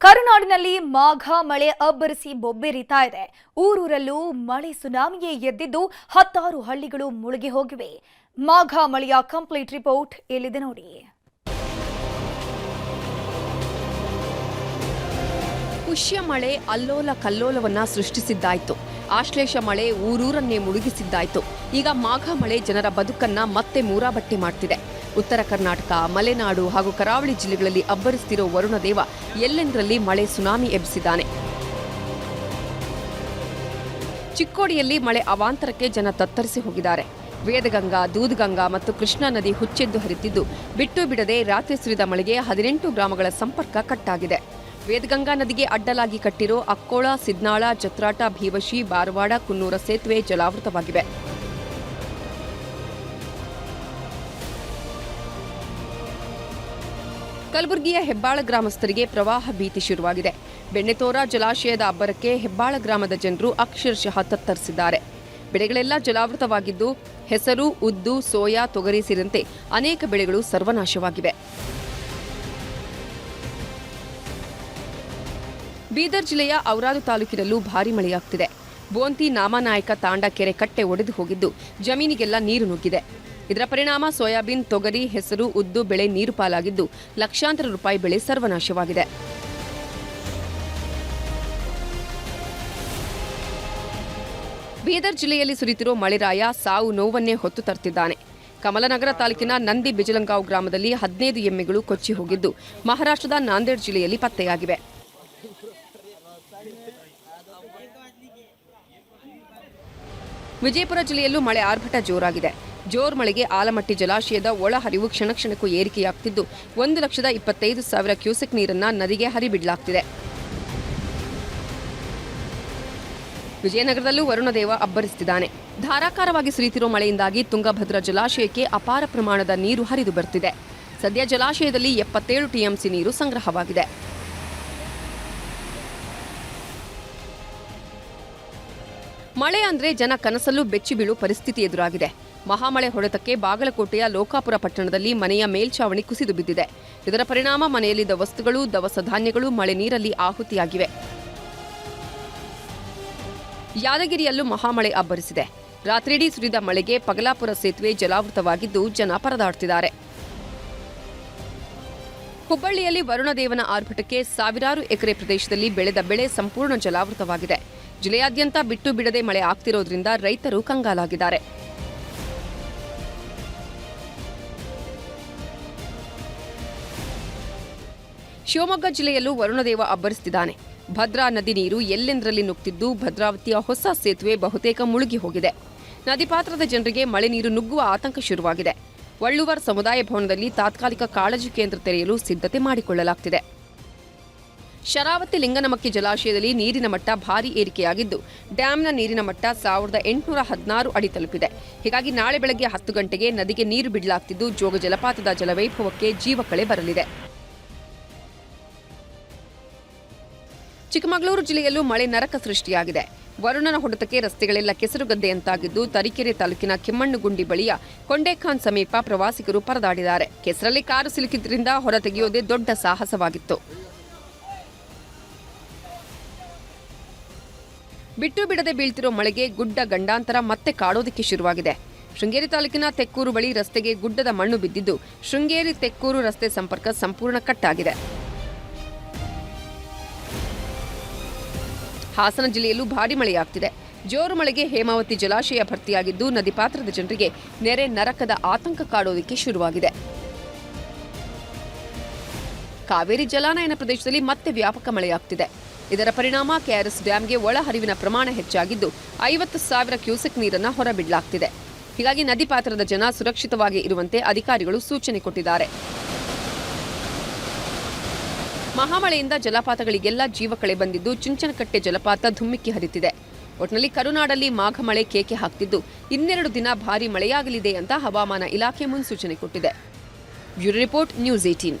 ಕರುನಾಡಿನಲ್ಲಿ ಮಾಘ ಮಳೆ ಅಬ್ಬರಿಸಿ ಬೊಬ್ಬೆರಿತಾ ಇದೆ. ಊರೂರಲ್ಲೂ ಮಳೆ ಸುನಾಮಿಯೇ ಎದ್ದಿದ್ದು ಹತ್ತಾರು ಹಳ್ಳಿಗಳು ಮುಳುಗಿ ಹೋಗಿವೆ. ಮಾಘ ಮಳೆಯ ಕಂಪ್ಲೀಟ್ ರಿಪೋರ್ಟ್ ಇಲ್ಲಿದೆ ನೋಡಿ. ಪುಷ್ಯ ಮಳೆ ಅಲ್ಲೋಲ ಕಲ್ಲೋಲವನ್ನ ಸೃಷ್ಟಿಸಿದ್ದಾಯ್ತು. ಆಶ್ಲೇಷ ಮಳೆ ಊರೂರನ್ನೇ ಮುಳುಗಿಸಿದ್ದಾಯ್ತು. ಈಗ ಮಾಘ ಮಳೆ ಜನರ ಬದುಕನ್ನ ಮತ್ತೆ ಮೂರಾಬಟ್ಟೆ ಮಾಡ್ತಿದೆ. ಉತ್ತರ ಕರ್ನಾಟಕ, ಮಲೆನಾಡು ಹಾಗೂ ಕರಾವಳಿ ಜಿಲ್ಲೆಗಳಲ್ಲಿ ಅಬ್ಬರಿಸ್ತಿರೋ ವರುಣದೇವ ಎಲ್ಲೆಂದರಲ್ಲಿ ಮಳೆ ಸುನಾಮಿ ಎಬ್ಬಿಸಿದ್ದಾನೆ. ಚಿಕ್ಕೋಡಿಯಲ್ಲಿ ಮಳೆ ಅವಾಂತರಕ್ಕೆ ಜನ ತತ್ತರಿಸಿ ಹೋಗಿದ್ದಾರೆ. ವೇದಗಂಗಾ, ದೂದ್ಗಂಗಾ ಮತ್ತು ಕೃಷ್ಣಾ ನದಿ ಹುಚ್ಚೆದ್ದು ಹರಿತಿದ್ದು ಬಿಟ್ಟು ಬಿಡದೆ ರಾತ್ರಿ ಸುರಿದ ಮಳೆಗೆ ಹದಿನೆಂಟು ಗ್ರಾಮಗಳ ಸಂಪರ್ಕ ಕಟ್ಟಾಗಿದೆ. ವೇದಗಂಗಾ ನದಿಗೆ ಅಡ್ಡಲಾಗಿ ಕಟ್ಟಿರೋ ಅಕ್ಕೋಳ, ಸಿದ್ನಾಳ, ಜತ್ರಾಟ, ಭೀವಶಿ, ಬಾರವಾಡ, ಕುನ್ನೂರ ಸೇತುವೆ ಜಲಾವೃತವಾಗಿವೆ. ಕಲಬುರಗಿಯ ಹೆಬ್ಬಾಳ ಗ್ರಾಮಸ್ಥರಿಗೆ ಪ್ರವಾಹ ಭೀತಿ ಶುರುವಾಗಿದೆ. ಬೆಣ್ಣೆತೋರ ಜಲಾಶಯದ ಅಬ್ಬರಕ್ಕೆ ಹೆಬ್ಬಾಳ ಗ್ರಾಮದ ಜನರು ಅಕ್ಷರಶಃ ತತ್ತರಿಸಿದ್ದಾರೆ. ಬೆಳೆಗಳೆಲ್ಲ ಜಲಾವೃತವಾಗಿದ್ದು, ಹೆಸರು, ಉದ್ದು, ಸೋಯಾ, ತೊಗರಿ ಸೇರಿದಂತೆ ಅನೇಕ ಬೆಳೆಗಳು ಸರ್ವನಾಶವಾಗಿವೆ. ಬೀದರ್ ಜಿಲ್ಲೆಯ ಔರಾದು ತಾಲೂಕಿನಲ್ಲೂ ಭಾರೀ ಮಳೆಯಾಗ್ತಿದೆ. ಬೋಂತಿ ನಾಮನಾಯಕ ತಾಂಡ ಕೆರೆ ಕಟ್ಟೆ ಒಡೆದು ಹೋಗಿದ್ದು, ಜಮೀನಿಗೆಲ್ಲ ನೀರು ನುಗ್ಗಿದೆ. ಇದರ ಪರಿಣಾಮ ಸೋಯಾಬೀನ್, ತೊಗರಿ, ಹೆಸರು, ಉದ್ದು, ಬೆಳೆ, ನೀರು ಪಾಲಾಗಿದ್ದು ಲಕ್ಷಾಂತರ ರೂಪಾಯಿ ಬೆಳೆ ಸರ್ವನಾಶವಾಗಿದೆ. ಬೀದರ್ ಜಿಲ್ಲೆಯಲ್ಲಿ ಸುರಿತಿರೋ ಮಳೆರಾಯ ಸಾವು ನೋವನ್ನೇ ಹೊತ್ತು ತರ್ತಿದ್ದಾನೆ. ಕಮಲನಗರ ತಾಲೂಕಿನ ನಂದಿ ಬಿಜಲಂಗಾಂವ್ ಗ್ರಾಮದಲ್ಲಿ ಹದಿನೈದು ಎಮ್ಮೆಗಳು ಕೊಚ್ಚಿ ಹೋಗಿದ್ದು ಮಹಾರಾಷ್ಟ್ರದ ನಾಂದೇಡ್ ಜಿಲ್ಲೆಯಲ್ಲಿ ಪತ್ತೆಯಾಗಿವೆ. ವಿಜಯಪುರ ಜಿಲ್ಲೆಯಲ್ಲೂ ಮಳೆ ಆರ್ಭಟ ಜೋರಾಗಿದೆ. ಜೋರ್ ಮಳೆಗೆ ಆಲಮಟ್ಟಿ ಜಲಾಶಯದ ಒಳಹರಿವು ಕ್ಷಣ ಕ್ಷಣಕ್ಕೂ ಏರಿಕೆಯಾಗ್ತಿದ್ದು, ಒಂದು ಲಕ್ಷದ ಇಪ್ಪತ್ತೈದು ಸಾವಿರ ಕ್ಯೂಸೆಕ್ ನೀರನ್ನು ನದಿಗೆ ಹರಿಬಿಡಲಾಗ್ತಿದೆ. ವಿಜಯನಗರದಲ್ಲೂ ವರುಣದೇವ ಅಬ್ಬರಿಸುತ್ತಿದ್ದಾನೆ ಧಾರಾಕಾರವಾಗಿ ಸುರಿಯುತ್ತಿರುವ ಮಳೆಯಿಂದಾಗಿ ತುಂಗಭದ್ರಾ ಜಲಾಶಯಕ್ಕೆ ಅಪಾರ ಪ್ರಮಾಣದ ನೀರು ಹರಿದು ಬರ್ತಿದೆ. ಸದ್ಯ ಜಲಾಶಯದಲ್ಲಿ ಎಪ್ಪತ್ತೇಳು ಟಿಎಂಸಿ ನೀರು ಸಂಗ್ರಹವಾಗಿದೆ. ಮಳೆ ಅಂದ್ರೆ ಜನ ಕನಸಲ್ಲೂ ಬೆಚ್ಚಿ ಬೀಳು ಪರಿಸ್ಥಿತಿ ಎದುರಾಗಿದೆ. ಮಹಾಮಳೆ ಹೊಡೆತಕ್ಕೆ ಬಾಗಲಕೋಟೆಯ ಲೋಕಾಪುರ ಪಟ್ಟಣದಲ್ಲಿ ಮನೆಯ ಮೇಲ್ಛಾವಣಿ ಕುಸಿದು ಬಿದ್ದಿದೆ. ಇದರ ಪರಿಣಾಮ ಮನೆಯಲ್ಲಿದ್ದ ವಸ್ತುಗಳು, ದವಸ ಧಾನ್ಯಗಳು, ಮಳೆ ನೀರಲ್ಲಿ ಆಹುತಿಯಾಗಿವೆ. ಯಾದಗಿರಿಯಲ್ಲೂ ಮಹಾಮಳೆ ಅಬ್ಬರಿಸಿದೆ. ರಾತ್ರಿಯಿಡೀ ಸುರಿದ ಮಳೆಗೆ ಪಗಲಾಪುರ ಸೇತುವೆ ಜಲಾವೃತವಾಗಿದ್ದು ಜನ ಪರದಾಡ್ತಿದ್ದಾರೆ ಹುಬ್ಬಳ್ಳಿಯಲ್ಲಿ ವರುಣದೇವನ ಆರ್ಭಟಕ್ಕೆ ಸಾವಿರಾರು ಎಕರೆ ಪ್ರದೇಶದಲ್ಲಿ ಬೆಳೆದ ಬೆಳೆ ಸಂಪೂರ್ಣ ಜಲಾವೃತವಾಗಿದೆ. ಜಿಲ್ಲೆಯಾದ್ಯಂತ ಬಿಟ್ಟು ಬಿಡದೆ ಮಳೆ ಆಗ್ತಿರೋದ್ರಿಂದ ರೈತರು ಕಂಗಾಲಾಗಿದ್ದಾರೆ. ಶಿವಮೊಗ್ಗ ಜಿಲ್ಲೆಯಲ್ಲೂ ವರುಣದೇವ ಅಬ್ಬರಿಸುತ್ತಿದ್ದಾನೆ ಭದ್ರಾ ನದಿ ನೀರು ಎಲ್ಲೆಂದರಲ್ಲಿ ನುಗ್ತಿದ್ದು ಭದ್ರಾವತಿಯ ಹೊಸ ಸೇತುವೆ ಬಹುತೇಕ ಮುಳುಗಿ ಹೋಗಿದೆ. ನದಿ ಪಾತ್ರದ ಜನರಿಗೆ ಮಳೆ ನೀರು ನುಗ್ಗುವ ಆತಂಕ ಶುರುವಾಗಿದೆ. ವಳ್ಳುವರ್ ಸಮುದಾಯ ಭವನದಲ್ಲಿ ತಾತ್ಕಾಲಿಕ ಕಾಳಜಿ ಕೇಂದ್ರ ತೆರೆಯಲು ಸಿದ್ಧತೆ ಮಾಡಿಕೊಳ್ಳಲಾಗ್ತಿದೆ. ಶರಾವತಿ ಲಿಂಗನಮಕ್ಕಿ ಜಲಾಶಯದಲ್ಲಿ ನೀರಿನ ಮಟ್ಟ ಭಾರೀ ಏರಿಕೆಯಾಗಿದ್ದು ಡ್ಯಾಂನ ನೀರಿನ ಮಟ್ಟ ಸಾವಿರದ ಎಂಟುನೂರ ಹದಿನಾರು ಅಡಿ ತಲುಪಿದೆ. ಹೀಗಾಗಿ ನಾಳೆ ಬೆಳಗ್ಗೆ ಹತ್ತು ಗಂಟೆಗೆ ನದಿಗೆ ನೀರು ಬಿಡಲಾಗ್ತಿದ್ದು, ಜೋಗ ಜಲಪಾತದ ಜಲವೈಭವಕ್ಕೆ ಜೀವಕಳೆ ಬರಲಿದೆ. ಚಿಕ್ಕಮಗಳೂರು ಜಿಲ್ಲೆಯಲ್ಲೂ ಮಳೆ ನರಕ ಸೃಷ್ಟಿಯಾಗಿದೆ. ವರುಣನ ಹೊಡೆತಕ್ಕೆ ರಸ್ತೆಗಳೆಲ್ಲ ಕೆಸರುಗದ್ದೆಯಂತಾಗಿದ್ದು ತರೀಕೆರೆ ತಾಲೂಕಿನ ಕೆಮ್ಮಣ್ಣುಗುಂಡಿ ಬಳಿಯ ಕೊಂಡೇಖಾನ್ ಸಮೀಪ ಪ್ರವಾಸಿಗರು ಪರದಾಡಿದ್ದಾರೆ. ಕೆಸರಲ್ಲಿ ಕಾರು ಸಿಲುಕಿದ್ರಿಂದ ಹೊರತೆಗೆಯೋದೇ ದೊಡ್ಡ ಸಾಹಸವಾಗಿತ್ತು. ಬಿಟ್ಟು ಬಿಡದೆ ಬೀಳ್ತಿರೋ ಮಳೆಗೆ ಗುಡ್ಡ ಗಂಡಾಂತರ ಮತ್ತೆ ಕಾಡೋದಕ್ಕೆ ಶುರುವಾಗಿದೆ. ಶೃಂಗೇರಿ ತಾಲೂಕಿನ ತೆಕ್ಕೂರು ಬಳಿ ರಸ್ತೆಗೆ ಗುಡ್ಡದ ಮಣ್ಣು ಬಿದ್ದಿದ್ದು, ಶೃಂಗೇರಿ ತೆಕ್ಕೂರು ರಸ್ತೆ ಸಂಪರ್ಕ ಸಂಪೂರ್ಣ ಕಟ್ಟಾಗಿದೆ. ಹಾಸನ ಜಿಲ್ಲೆಯಲ್ಲೂ ಭಾರಿ ಮಳೆಯಾಗ್ತಿದೆ. ಜೋರು ಮಳೆಗೆ ಹೇಮಾವತಿ ಜಲಾಶಯ ಭರ್ತಿಯಾಗಿದ್ದು, ನದಿ ಪಾತ್ರದ ಜನರಿಗೆ ನೆರೆ ನರಕದ ಆತಂಕ ಕಾಡೋದಕ್ಕೆ ಶುರುವಾಗಿದೆ. ಕಾವೇರಿ ಜಲಾನಯನ ಪ್ರದೇಶದಲ್ಲಿ ಮತ್ತೆ ವ್ಯಾಪಕ ಮಳೆಯಾಗ್ತಿದೆ. ಇದರ ಪರಿಣಾಮ ಕೆಆರ್ಎಸ್ ಡ್ಯಾಂಗೆ ಒಳಹರಿವಿನ ಪ್ರಮಾಣ ಹೆಚ್ಚಾಗಿದ್ದು ಐವತ್ತು ಸಾವಿರ ಕ್ಯೂಸೆಕ್ ನೀರನ್ನು ಹೊರಬಿಡಲಾಗ್ತಿದೆ. ಹೀಗಾಗಿ ನದಿ ಪಾತ್ರದ ಜನ ಸುರಕ್ಷಿತವಾಗಿ ಇರುವಂತೆ ಅಧಿಕಾರಿಗಳು ಸೂಚನೆ ಕೊಟ್ಟಿದ್ದಾರೆ. ಮಹಾಮಳೆಯಿಂದ ಜಲಪಾತಗಳಿಗೆಲ್ಲ ಜೀವಕಳೆ ಬಂದಿದ್ದು ಚುಂಚನಕಟ್ಟೆ ಜಲಪಾತ ಧುಮ್ಮಿಕ್ಕಿ ಹರಿತಿದೆ. ಒಟ್ನಲ್ಲಿ ಕರುನಾಡಲ್ಲಿ ಮಾಘ ಮಳೆ ಕೇಕೆ ಹಾಕ್ತಿದ್ದು ಇನ್ನೆರಡು ದಿನ ಭಾರೀ ಮಳೆಯಾಗಲಿದೆ ಅಂತ ಹವಾಮಾನ ಇಲಾಖೆ ಮುನ್ಸೂಚನೆ ಕೊಟ್ಟಿದೆ. Bureau report news eighteen.